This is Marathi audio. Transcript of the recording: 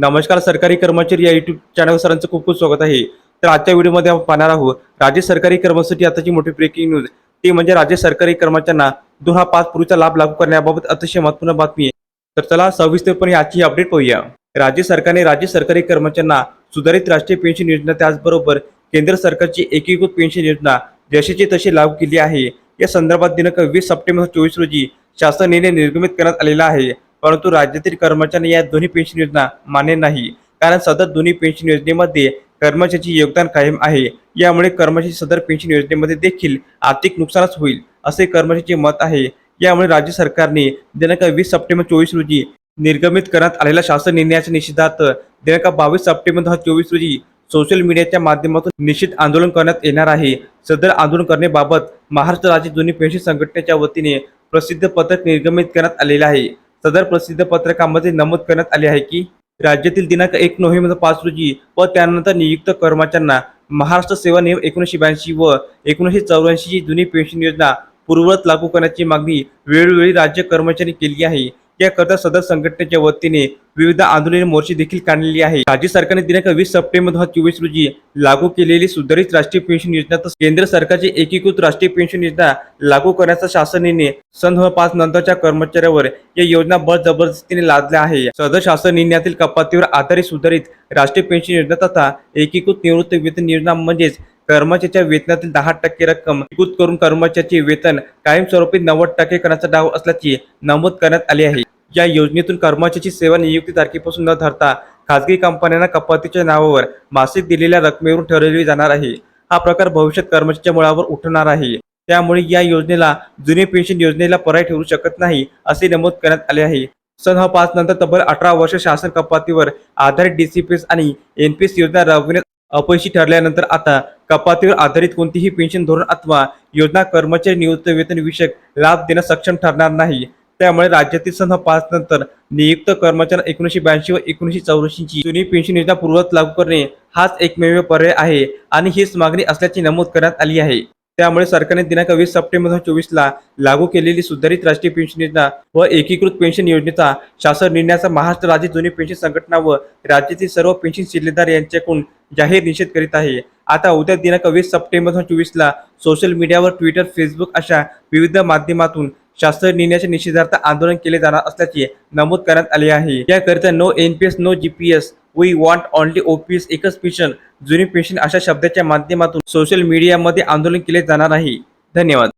नमस्कार सरकारी कर्मचारी या युट्यूब चॅनल सरांचं खूप खूप स्वागत आहे. तर आजच्या व्हिडिओमध्ये आपण पाहणार आहोत राज्य सरकारी कर्मचारी आताची मोठी ब्रेकिंग न्यूज ती म्हणजे राज्य सरकारी कर्मचाऱ्यांना दोन हा पाच पूर्वीचा लाभ लागू करण्याबाबत अतिशय महत्त्वपूर्ण बातमी आहे. तर चला सविस्तरपणे आजची अपडेट पाहूया. राज्य सरकारने राज्य सरकारी कर्मचाऱ्यांना सुधारित राष्ट्रीय पेन्शन योजना त्याचबरोबर केंद्र सरकारची एकीकृत पेन्शन योजना जशीची तशी लागू केली आहे. या संदर्भात दिनांक वीस सप्टेंबर चोवीस रोजी शासन निर्णय निर्गमित करण्यात आलेला आहे. परंतु राज्यातील कर्मचाऱ्यांना या दोन्ही पेन्शन योजना मान्य नाही. कारण सदर दोन्ही पेन्शन योजनेमध्ये कर्मचाऱ्याचे योगदान कायम आहे. यामुळे कर्मचारी सदर पेन्शन योजनेमध्ये देखील आर्थिक नुकसानच होईल असे कर्मचाऱ्याचे मत आहे. यामुळे राज्य सरकारने दिनांक वीस सप्टेंबर चोवीस रोजी निर्गमित करण्यात आलेल्या शासन निर्णयाच्या निषेधार्थ दिनांक बावीस सप्टेंबर दोन हजार चोवीस रोजी सोशल मीडियाच्या माध्यमातून निश्चित आंदोलन करण्यात येणार आहे. सदर आंदोलन करण्याबाबत महाराष्ट्र राज्य दोन्ही पेन्शन संघटनेच्या वतीने प्रसिद्ध पत्रक निर्गमित करण्यात आलेले आहे. सदर प्रसिद्ध पत्रकामध्ये नमूद करण्यात आले आहे की राज्यातील दिनांक एक नोव्हेंबर पाच रोजी व त्यानंतर नियुक्त कर्मचाऱ्यांना महाराष्ट्र सेवा नियम एकोणीसशे ब्याऐंशी व एकोणीसशे चौऱ्याऐंशी ची जुनी पेन्शन योजना पूर्ववत लागू करण्याची मागणी वेळोवेळी राज्य कर्मचारी केली आहे. याकरता सदर संघटनेच्या वतीने विविध आंदोलन मोर्चे देखील काढलेली आहे. राज्य सरकारने दिनांक वीस सप्टेंबर दोन हजार चोवीस रोजी लागू केलेली सुधारित राष्ट्रीय पेन्शन योजना तसेच केंद्र सरकारची एकीकृत राष्ट्रीय पेन्शन योजना लागू करण्याचा शासनाने सन दोन पाच नंतरच्या कर्मचाऱ्यावर या योजना बळजबरदस्तीने लादल्या आहे. सदर शासन निर्णयातील कपातीवर आधारित सुधारित राष्ट्रीय पेन्शन योजना तथा एकीकृत निवृत्ती वेतन योजना म्हणजेच कर्मचाऱ्याच्या वेतनातील दहा टक्के रक्कम एकूत करून कर्मचाऱ्याचे वेतन कायमस्वरूपी नव्वद टक्के करण्याचा डाव असल्याचे नमूद करण्यात आले आहे. या योजनेतून कर्मचाऱ्याची सेवा नियुक्ती तारखेपासून न धरता खासगी कंपन्यांना कपातीच्या नावावर मासिक दिलेल्या रकमेवरून ठरवली जाणार आहे. हा प्रकार भविष्यात कर्मचाऱ्याच्या मुळावर उठणार आहे. त्यामुळे या योजनेला जुनी पेन्शन योजनेला पर्याय ठरू शकत नाही असे नमूद करण्यात आले आहे. सन हा पाच नंतर तब्बल अठरा वर्ष शासन कपातीवर आधारित डीसीपीएस आणि एनपीएस योजना राबविण्यात अपयशी ठरल्यानंतर आता कपातीवर आधारित कोणतीही पेन्शन धोरण अथवा योजना कर्मचारी निवृत्त वेतन विषयक लाभ देण्यास सक्षम ठरणार नाही. त्यामुळे राज्यातील सन पाच नंतर नियुक्त कर्मचारी एकोणीसशे ब्याऐंशी व एकोणीसशे चौऱ्याऐंशी जुनी पेन्शन योजना पूर्वत लागू करणे हाच एकमेव पर्याय आहे आणि हीच मागणी असल्याची नमूद करण्यात आली आहे. त्यामुळे सरकारने दिनांक वीस सप्टेंबर दोन हजार चोवीसला लागू केलेली सुधारित राष्ट्रीय पेन्शन योजना व एकीकृत पेन्शन योजनेचा शासन निर्णयाचा महाराष्ट्र राज्य जुनी पेन्शन संघटना व राज्यातील सर्व पेन्शन शिल्लेदार यांच्याकडून जाहीर निषेध करीत आहे. आता उद्या दिनांक वीस सप्टेंबर दोन हजार चोवीसला सोशल मीडियावर ट्विटर फेसबुक अशा विविध माध्यमातून शास्त्र निर्णयाच्या निषेधार्थ आंदोलन केले जाणार असल्याचे नमूद करण्यात आले आहे. याकरिता no NPS no GPS we want only OPS एकच पेन्शन जुनी पेन्शन अशा शब्दाच्या माध्यमातून सोशल मीडियामध्ये आंदोलन केले जाणार आहे. धन्यवाद.